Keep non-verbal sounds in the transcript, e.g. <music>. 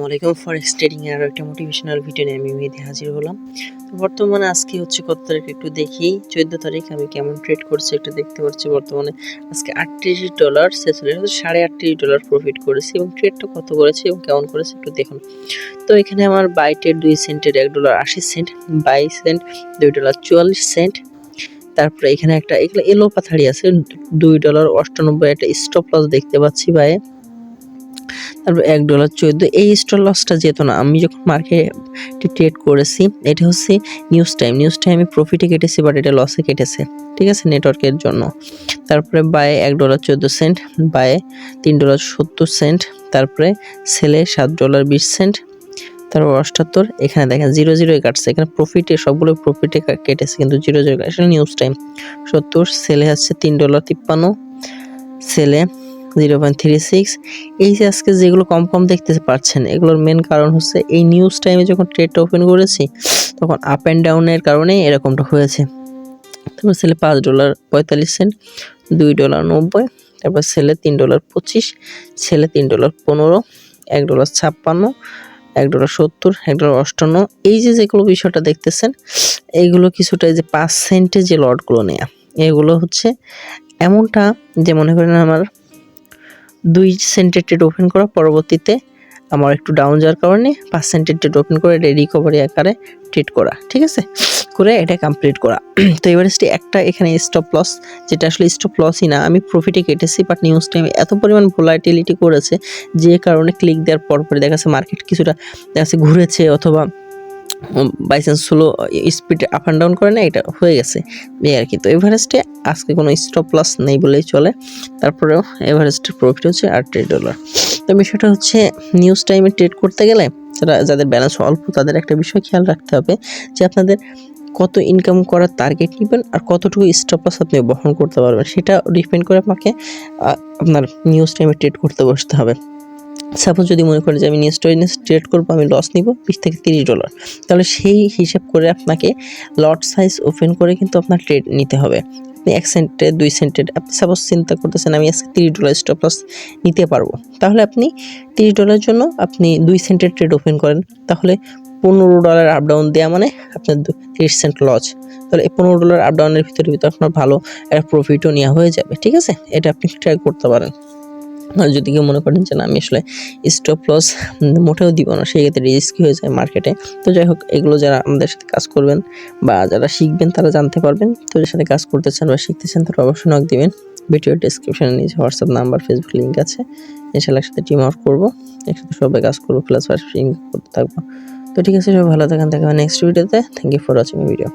আলাইকুম। Forex trading এর একটা মোটিভেশনাল ভিডিও নিয়ে আমি মেহেদি হাজির হলাম। তো বর্তমানে আজকে হচ্ছে কত তারিখ একটু দেখি। চোদ্দ তারিখ আমি কেমন ট্রেড করছি একটু দেখতে পাচ্ছি বর্তমানে আজকে আটত্রিশ ডলার ছেচল্লিশ সাড়ে আটত্রিশ ডলার প্রফিট করেছি এবং ট্রেডটা কত করেছে এবং কেমন করেছে একটু দেখুন। তো এখানে আমার বাইটের দুই সেন্টের এক ডলার আশি সেন্ট বাই সেন্ট দুই ডলার চুয়াল্লিশ সেন্ট তারপরে এখানে একটা, এগুলো এলো পাথাড়ি আছে, দুই ডলার অষ্টানব্বই, একটা স্টপ লস দেখতে পাচ্ছি বাই তারপর এক ডলার চোদ্দ। এই স্টল লসটা যেত না। আমি যখন মার্কেটে ট্রেড করেছি, এটা হচ্ছে নিউজ টাইম নিউজ টাইমে প্রফিটে কেটেছে বাট এটা লসে কেটেছে। ঠিক আছে? নেটওয়ার্কের জন্য। তারপরে বায়ে এক ডলার চোদ্দ সেন্ট বায়ে তিন ডলার সত্তর সেন্ট তারপরে সেলে সাত ডলার বিশ সেন্ট তারপর অষ্টাত্তর। এখানে দেখেন জিরো জিরোই কাটছে। এখানে প্রফিটে সবগুলো প্রফিটে কেটেছে, কিন্তু জিরো জিরো কাটছে। নিউজ টাইম সত্তর সেলে হচ্ছে তিন ডলার তিপ্পান্ন সেলে জিরো পয়েন্ট থ্রি সিক্স এই যে আজকে যেগুলো কম কম দেখতে পাচ্ছেন, এগুলোর মেন কারণ হচ্ছে এই নিউজ টাইমে যখন ট্রেডটা ওপেন করেছি, তখন আপ অ্যান্ড ডাউনের কারণে এরকমটা হয়েছে। তারপর সেলে পাঁচ ডলার পঁয়তাল্লিশ সেন্ট দুই ডলার নব্বই, তারপর সেলে তিন ডলার পঁচিশ ছেলে তিন ডলার পনেরো, এক ডলার ছাপ্পান্ন, এক ডলার সত্তর, এক ডলার অষ্টান্ন, এই যে যেগুলো বিষয়টা দেখতেছেন এইগুলো কিছুটা যে পাঁচ সেন্টে যে লটগুলো নেয়া। এগুলো হচ্ছে এমনটা যে মনে করেন আমার দুই সেন্টের ট্রেড ওপেন করা, পরবর্তীতে আমার একটু ডাউন যাওয়ার কারণে পাঁচ সেন্টের ট্রেড ওপেন করে এটা রিকভারি আকারে ট্রেড করা, ঠিক আছে? করে এটা কমপ্লিট করা। <clears throat> তো এভারেস্টে একটা এখানে স্টপ লস যেটা আসলে স্টপ লসই না, আমি প্রফিটে কেটেছি বাট নিউজ টাইমে এত পরিমাণ ভোলাটিলিটি করেছে, যে কারণে ক্লিক দেওয়ার পর পরে দেখা যাচ্ছে মার্কেট কিছুটা দেখা যাচ্ছে ঘুরেছে, অথবা বাই চান্স হলো স্পিড আপ অ্যান্ড ডাউন করে না, এটা হয়ে গেছে। এই আর কি। তো এভারেস্টে আজকে কোনো স্টপ লস নেই বলেই চলে। তারপরেও এভারেস্টের প্রফিট হচ্ছে আট ডলার তো বিষয়টা হচ্ছে নিউজ টাইমে ট্রেড করতে গেলে যারা যাদের ব্যালেন্স অল্প, তাদের একটা বিষয় খেয়াল রাখতে হবে যে আপনাদের কত ইনকাম করার টার্গেট নেবেন আর কতটুকু স্টপ লস আপনি বহন করতে পারবেন। সেটা ডিপেন্ড করে আপনাকে আপনার নিউজ টাইমে ট্রেড করতে বসতে হবে। সাপোজ যদি মনে করেন যে আমি নিউজ টাইমে ট্রেড করব, আমি লস নিব, বিশ থেকে তিরিশ ডলার তাহলে সেই হিসাব করে আপনাকে লট সাইজ ওপেন করে কিন্তু আপনার ট্রেড নিতে হবে। আপনি এক সেন্টে দুই সেন্টের আপনি সাপোজ চিন্তা করতেছেন আমি আজকে তিরিশ ডলার স্টপ লস নিতে পারব। তাহলে আপনি তিরিশ ডলারের জন্য আপনি দুই সেন্টের ট্রেড ওপেন করেন। তাহলে পনেরো ডলার আপ ডাউন দেওয়া মানে আপনার তিরিশ সেন্ট লস তাহলে এই পনেরো ডলার আপ ডাউনের ভিতরে ভিতরে আপনার ভালো একটা প্রফিটও নেওয়া হয়ে যাবে, ঠিক আছে? এটা আপনি ট্রাই করতে পারেন। যদি কেউ মনে করেন যে না, আমি আসলে স্টপ লস মোটেও দিব না, সেই ক্ষেত্রে রিস্কি হয়ে যায় মার্কেটে তো যাই হোক, এগুলো যারা আমাদের সাথে কাজ করবেন বা যারা শিখবেন, তারা জানতে পারবেন। তো যার সাথে কাজ করতে চান বা শিখতে চান তারা অবশ্যই নক দিবেন। ভিডিও ডিসক্রিপশনে নিচে হোয়াটসঅ্যাপ নাম্বার ফেসবুক লিঙ্ক আছে। ইনশাল্লাহ একসাথে টিম আউট করব। একসাথে সবাই কাজ করব প্লাস ফার্স্ট করতে থাকব। তো ঠিক আছে, সবাই ভালো থাকেন, দেখা নেক্সট ভিডিওতে thank you for watching video